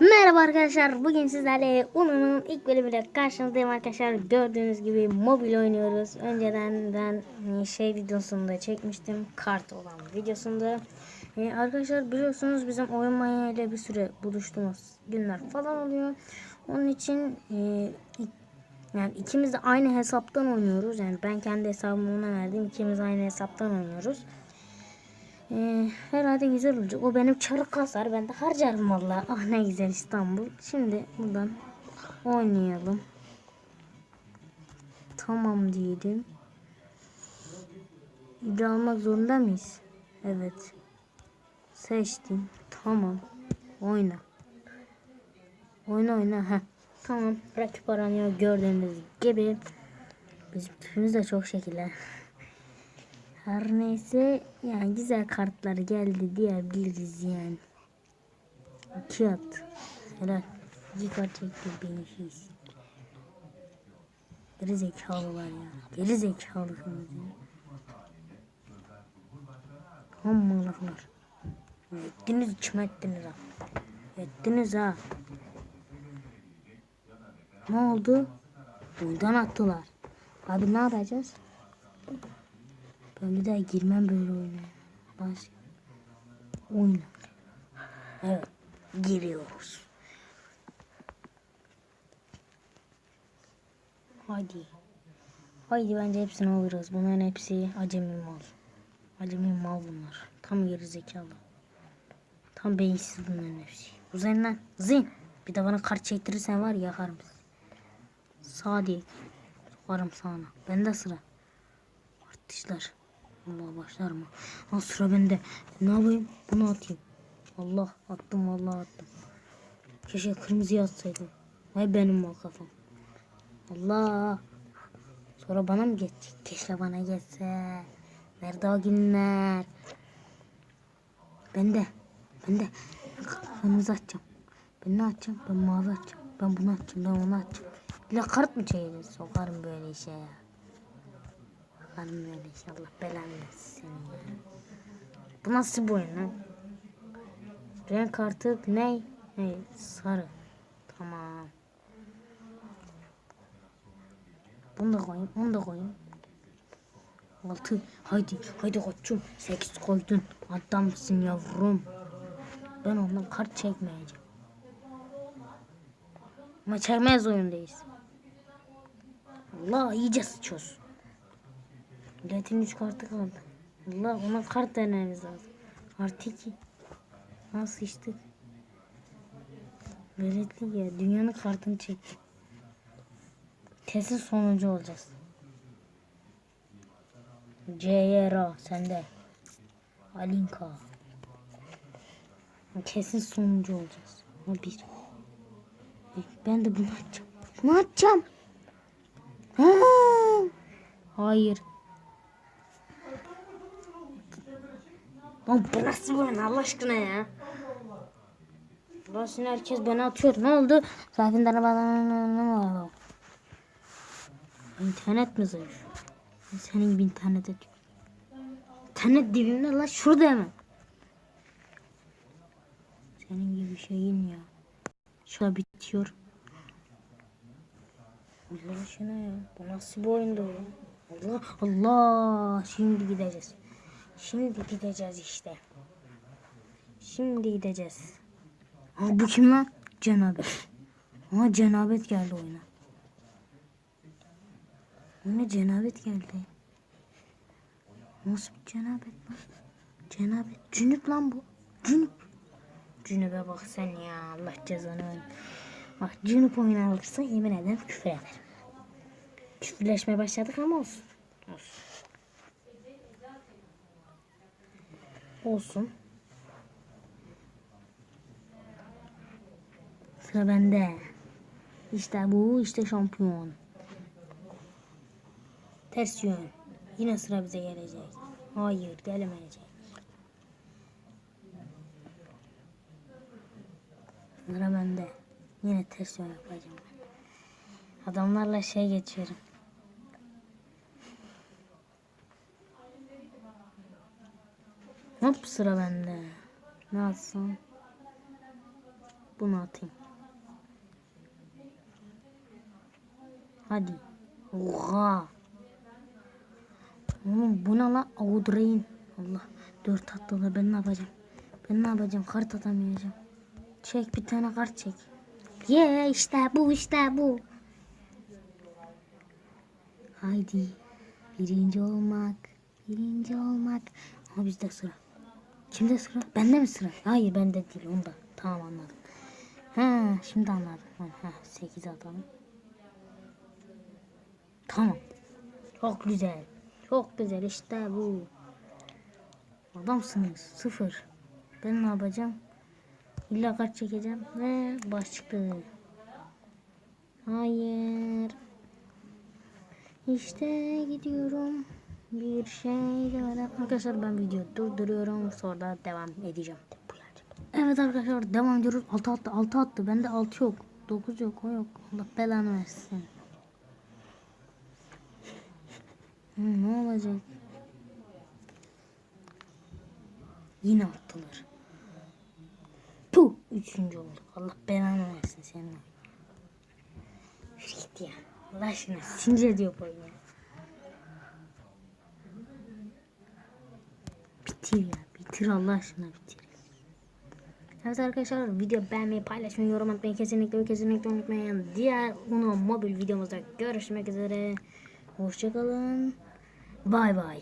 Merhaba arkadaşlar. Bugün sizlerle Unu'nun ilk bölümüyle karşınızdayım arkadaşlar. Gördüğünüz gibi mobil oynuyoruz. Önceden ben e, şey videosunda çekmiştim. Kart olan videosunda. E, arkadaşlar biliyorsunuz bizim oyun manyağıyla bir süre buluştuğumuz günler falan oluyor. Onun için e, yani ikimiz de aynı hesaptan oynuyoruz. Yani ben kendi hesabımı ona verdim. İkimiz aynı hesaptan oynuyoruz. Ee, herhalde güzel olacak. O benim çarık kasar. Ben de harcarım valla. Ah ne güzel İstanbul. Şimdi buradan oynayalım. Tamam diyelim. İbra almak zorunda mıyız? Evet. Seçtim. Tamam. Oyna. Oyna oyna. Heh. Tamam. Rakip aranıyor. Gördüğünüz gibi. Bizim tipimiz de çok şekiller. Her neyse yani güzel kartlar geldi diyebiliriz yani. İki at. Helal. İki kart çekti beyinciyiz. Geri zekalılar ya. Geri zekalısınız ya. Amma laflar. Ettiniz içime ettiniz ha. Ettiniz ha. Ne oldu? Buradan attılar. Abi ne yapacağız? Ben bir daha girmem böyle oyuna. Baş. Oyna. Evet. Giriyoruz. Haydi. Haydi bence hepsini alırız. Bunların hepsi acemi mal. Acemi mal bunlar. Tam geri zekalı. Tam beyinsiz bunların hepsi. Lan. Zin. Bir de bana kart çektirirsen var ya yakarım. Sağ değil. Sokarım sağına. Bende sıra. Artışlar. Allah başlar mı? Ha sıra bende. Ne yapayım? Bunu atayım. Allah attım vallahi attım. Keşke kırmızıya atsaydım. Vay benim mal kafam. Allah. Sonra bana mı geçecek? Keşke bana geçse. Nerede o günler? Ben de. Ben de. Kırmızı atacağım. Ben ne atacağım? Ben mavi atacağım. Ben bunu atacağım. Ben onu atacağım. Bir kart mı çekeceğiz? Sokarım böyle işe ya. Sokarım böyle işe. Allah belanı versin seni ya. Bu nasıl bir oyun lan? Renk kartı ne? Ne? Sarı. Tamam. Bunu da koyayım. Onu da koyayım. Altı. Haydi. Haydi koçum. Sekiz koydun. Adamsın yavrum. Ben ondan kart çekmeyeceğim. Ama çekmez oyundayız. Allah iyice sıçıyoruz. Milletin üç kartı kaldı. Allah ona kart denememiz lazım. Artı iki. Nasıl sıçtık? Veletli ya. Dünyanın kartını çektik. Kesin sonuncu olacağız. CYR sende. Alinka. Kesin sonuncu olacağız. Ama bir. Ben de bunu atacağım. Bunu atacağım. Ha! Hayır. Lan bu nasıl oyun Allah aşkına ya? Burası herkes beni atıyor. Ne oldu? Zaten arabadan? İnternet mi zayıf? Senin gibi internet et. İnternet dibimde lan şurada hemen. Senin gibi şeyin ya. Şöyle bitiyor. Allah aşkına ya. Bu nasıl bir oyundu? Allah Allah. Şimdi gideceğiz. Şimdi gideceğiz işte. Şimdi gideceğiz. Ha bu kim lan? Cenabet. Ha cenabet geldi oyuna. Ne cenabet geldi. Nasıl bir cenabet lan? Cenabet. Cünüp lan bu. Cünüp. Cünüp'e bak sen ya. Allah cezanı ver. Bak Cünüp oyunu alırsa yemin ederim küfür eder. Küfürleşmeye başladık ama olsun. Olsun. Olsun. Sıra bende. İşte bu işte şampiyon. Ters yön. Yine sıra bize gelecek. Hayır gelemeyecek. Sıra bende. Yine ters yön yapacağım. Adamlarla şey geçiyorum. Hop sıra bende. Ne yapsam? Bunu atayım. Hadi. Oha. Oğlum bu ne lan? Allah. Dört attılar. Ben ne yapacağım? Ben ne yapacağım? Kart atamayacağım. Çek bir tane kart çek. Ye işte bu işte bu. Haydi. Birinci olmak. Birinci olmak. Ama bizde sıra. Kimde sıra? Bende mi sıra? Hayır bende değil onda. Tamam anladım. Ha şimdi anladım. Ha, ha 8 atalım. Tamam. Çok güzel. Çok güzel işte bu. Adamsınız. Sıfır. Ben ne yapacağım? İlla kaç çekeceğim ve başlıklı. Hayır. İşte gidiyorum. Bir şey göre. Arkadaşlar ben video durduruyorum. Sonra devam edeceğim. Evet arkadaşlar devam ediyoruz. 6 attı 6 attı. Bende 6 yok. 9 yok o yok. Allah belanı versin. Ne olacak? Yine attılar. Puh. Üçüncü olduk. Allah belanı versin senin. Git ya. Allah aşkına sinir ediyor bu oyun ya. Bitir ya. Bitir Allah aşkına bitir. Evet arkadaşlar video beğenmeyi paylaşmayı yorum atmayı kesinlikle kesinlikle unutmayın. Diğer Uno mobil videomuzda görüşmek üzere. Hoşçakalın. Bay bay.